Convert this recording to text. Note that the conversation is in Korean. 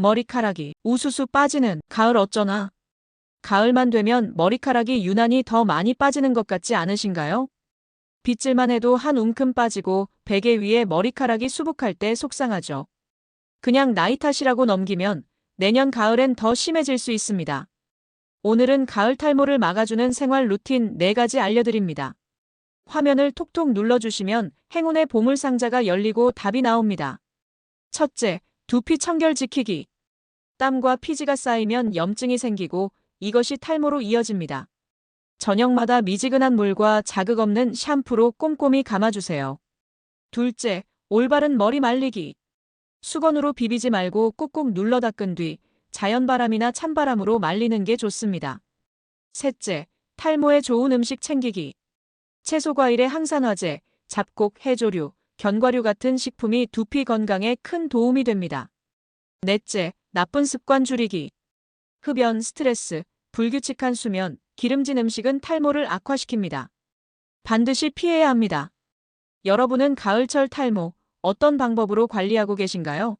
머리카락이 우수수 빠지는 가을 어쩌나. 가을만 되면 머리카락이 유난히 더 많이 빠지는 것 같지 않으신가요? 빗질만 해도 한 움큼 빠지고 베개 위에 머리카락이 수북할 때 속상하죠. 그냥 나이 탓이라고 넘기면 내년 가을엔 더 심해질 수 있습니다. 오늘은 가을 탈모를 막아주는 생활 루틴 4가지 알려드립니다. 화면을 톡톡 눌러주시면 행운의 보물 상자가 열리고 답이 나옵니다. 첫째, 두피 청결 지키기. 땀과 피지가 쌓이면 염증이 생기고 이것이 탈모로 이어집니다. 저녁마다 미지근한 물과 자극 없는 샴푸로 꼼꼼히 감아주세요. 둘째, 올바른 머리 말리기. 수건으로 비비지 말고 꾹꾹 눌러 닦은 뒤 자연바람이나 찬바람으로 말리는 게 좋습니다. 셋째, 탈모에 좋은 음식 챙기기. 채소 과일의 항산화제, 잡곡, 해조류, 견과류 같은 식품이 두피 건강에 큰 도움이 됩니다. 넷째, 나쁜 습관 줄이기. 흡연, 스트레스, 불규칙한 수면, 기름진 음식은 탈모를 악화시킵니다. 반드시 피해야 합니다. 여러분은 가을철 탈모 어떤 방법으로 관리하고 계신가요?